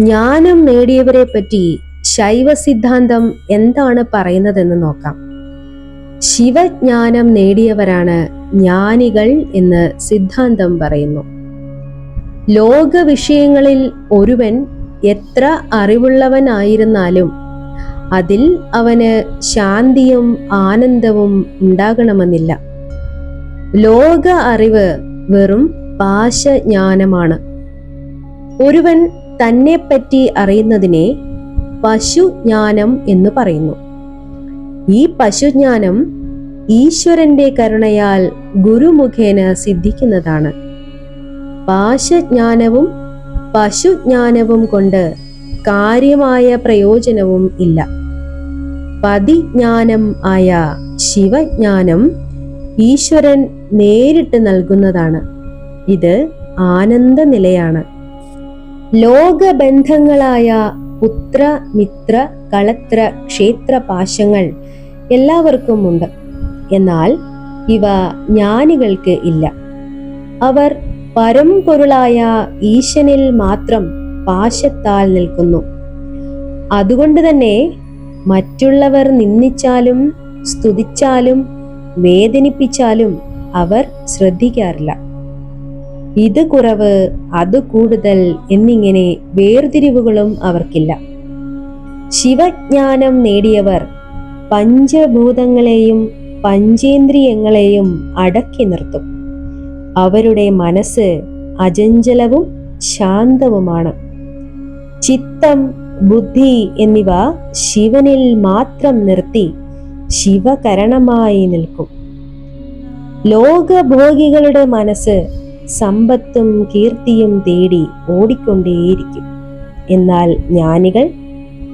ജ്ഞാനം നേടിയവരെ പറ്റി ശൈവ സിദ്ധാന്തം എന്താണ് പറയുന്നതെന്ന് നോക്കാം. ശിവജ്ഞാനം നേടിയവരാണ് ജ്ഞാനികൾ എന്ന് സിദ്ധാന്തം പറയുന്നു. ലോക വിഷയങ്ങളിൽ ഒരുവൻ എത്ര അറിവുള്ളവനായിരുന്നാലും അതിൽ അവന് ശാന്തിയും ആനന്ദവും ഉണ്ടാകണമെന്നില്ല. ലോക അറിവ് വെറും പാശജ്ഞാനമാണ് ഒരുവൻ തന്നെപ്പറ്റി അറിയുന്നതിനെ പശുജ്ഞാനം എന്ന് പറയുന്നു. ഈ പശുജ്ഞാനം ഈശ്വരന്റെ കരുണയാൽ ഗുരുമുഖേന സിദ്ധിക്കുന്നതാണ്. പാശജ്ഞാനവും പശുജ്ഞാനവും കൊണ്ട് കാര്യമായ പ്രയോജനവും ഇല്ല. പതിജ്ഞാനം ആയ ശിവജ്ഞാനം ഈശ്വരൻ നേരിട്ട് നൽകുന്നതാണ്. ഇത് ആനന്ദ നിലയാണ് ലോകബന്ധങ്ങളായ പുത്ര മിത്ര കളത്ര ക്ഷേത്ര പാശങ്ങൾ എല്ലാവർക്കും ഉണ്ട് എന്നാൽ ഇവ ജ്ഞാനികൾക്ക് ഇല്ല. അവർ പരംപൊരുളായ ഈശനിൽ മാത്രം പാശത്താൽ നിൽക്കുന്നു. അതുകൊണ്ട് തന്നെ മറ്റുള്ളവർ നിന്ദിച്ചാലും സ്തുതിച്ചാലും വേദനിപ്പിച്ചാലും അവർ ശ്രദ്ധിക്കാറില്ല. ഇത് കുറവ് അത് കൂടുതൽ എന്നിങ്ങനെ വേർതിരിവുകളും അവർക്കില്ല. ശിവജ്ഞാനം നേടിയവർ പഞ്ചഭൂതങ്ങളെയും പഞ്ചേന്ദ്രിയങ്ങളെയും അടക്കി നിർത്തും. അവരുടെ മനസ്സ് അജഞ്ചലവും ശാന്തവുമാണ്. ചിത്തം ബുദ്ധി എന്നിവ ശിവനിൽ മാത്രം നിർത്തി ശിവകരണമായി നിൽക്കും. ലോകഭോഗികളുടെ മനസ്സ് സമ്പത്തും കീർത്തിയും തേടി ഓടിക്കൊണ്ടേയിരിക്കും. എന്നാൽ ജ്ഞാനികൾ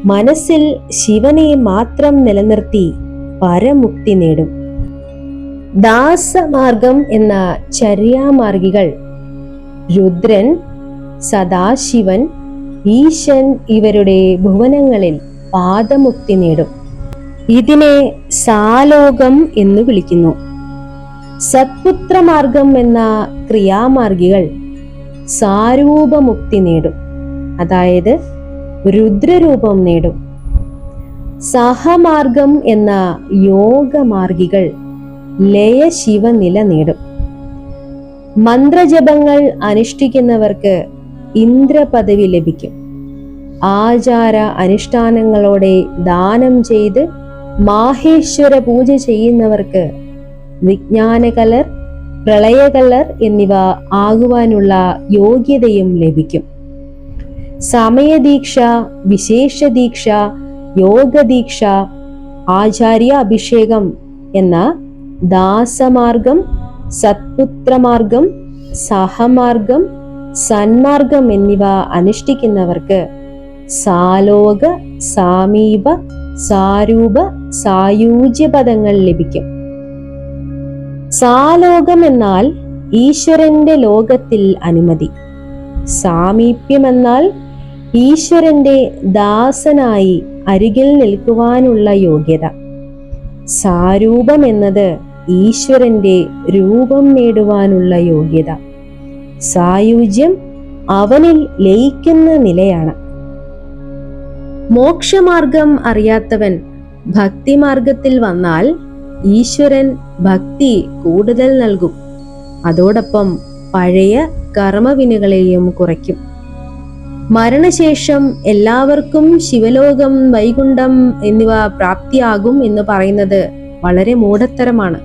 മനസ്സിൽ ശിവനെ മാത്രം നിലനിർത്തി പരമുക്തി നേടും. ദാസമാർഗം എന്ന ചര്യാമാർഗികൾ രുദ്രൻ സദാശിവൻ ഈശൻ ഇവരുടെ ഭുവനങ്ങളിൽ പാദമുക്തി നേടും. ഇതിനെ സാലോകം എന്ന് വിളിക്കുന്നു. സത്പുത്രമാർഗം എന്ന ക്രിയാമാർഗികൾ സാരൂപമുക്തി നേടും. അതായത് രുദ്രരൂപം നേടും. സഹമാർഗം എന്ന യോഗമാർഗികൾ ലയശിവനില നേടും. മന്ത്രജപങ്ങൾ അനുഷ്ഠിക്കുന്നവർക്ക് ഇന്ദ്രപദവി ലഭിക്കും. ആചാര അനുഷ്ഠാനങ്ങളോടെ ദാനം ചെയ്ത് മാഹേശ്വര പൂജ ചെയ്യുന്നവർക്ക് വിജ്ഞാനകലർ പ്രളയകലർ എന്നിവ ആകുവാനുള്ള യോഗ്യതയും ലഭിക്കും. സമയദീക്ഷ വിശേഷദീക്ഷ യോഗദീക്ഷ ആചാര്യ അഭിഷേകം എന്ന ദാസമാർഗം സത്പുത്രമാർഗം സഹമാർഗം സന്മാർഗം എന്നിവ അനുഷ്ഠിക്കുന്നവർക്ക് സാലോക സാമീപ സാരൂപ സായൂജ്യ പദങ്ങൾ ലഭിക്കും. സാലോകം എന്നാൽ ഈശ്വരന്റെ ലോകത്തിൽ അനുമതി. സാമീപ്യം എന്നാൽ ഈശ്വരന്റെ ദാസനായി അരികിൽ നിൽക്കുവാനുള്ള യോഗ്യത. സാരൂപം എന്നത് ഈശ്വരന്റെ രൂപം നേടുവാനുള്ള യോഗ്യത. സായുജ്യം അവനിൽ ലയിക്കുന്ന നിലയാണ്. മോക്ഷമാർഗം അറിയാത്തവൻ ഭക്തിമാർഗത്തിൽ വന്നാൽ ഈശ്വരൻ ഭക്തി കൂടുതൽ നൽകും. അതോടൊപ്പം പഴയ കർമ്മവിനുകളെയും കുറയ്ക്കും. മരണശേഷം എല്ലാവർക്കും ശിവലോകം വൈകുണ്ഠം എന്നിവ പ്രാപ്തിയാകും എന്ന് പറയുന്നത് വളരെ മൂഢത്തരമാണ്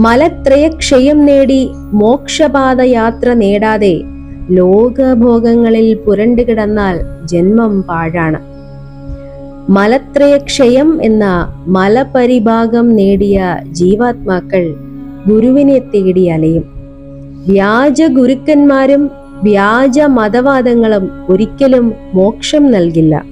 മലത്രയക്ഷയം നേടി മോക്ഷപാത യാത്ര നേടാതെ ലോകഭോഗങ്ങളിൽ പുരണ്ടു കിടന്നാൽ ജന്മം പാഴാണ്. മലത്രയക്ഷയം എന്ന മലപരിഭാഗം നേടിയ ജീവാത്മാക്കൾ ഗുരുവിനെ തേടി അലയും. വ്യാജ ഗുരുക്കന്മാരും വ്യാജ മതവാദങ്ങളും ഒരിക്കലും മോക്ഷം നൽകില്ല.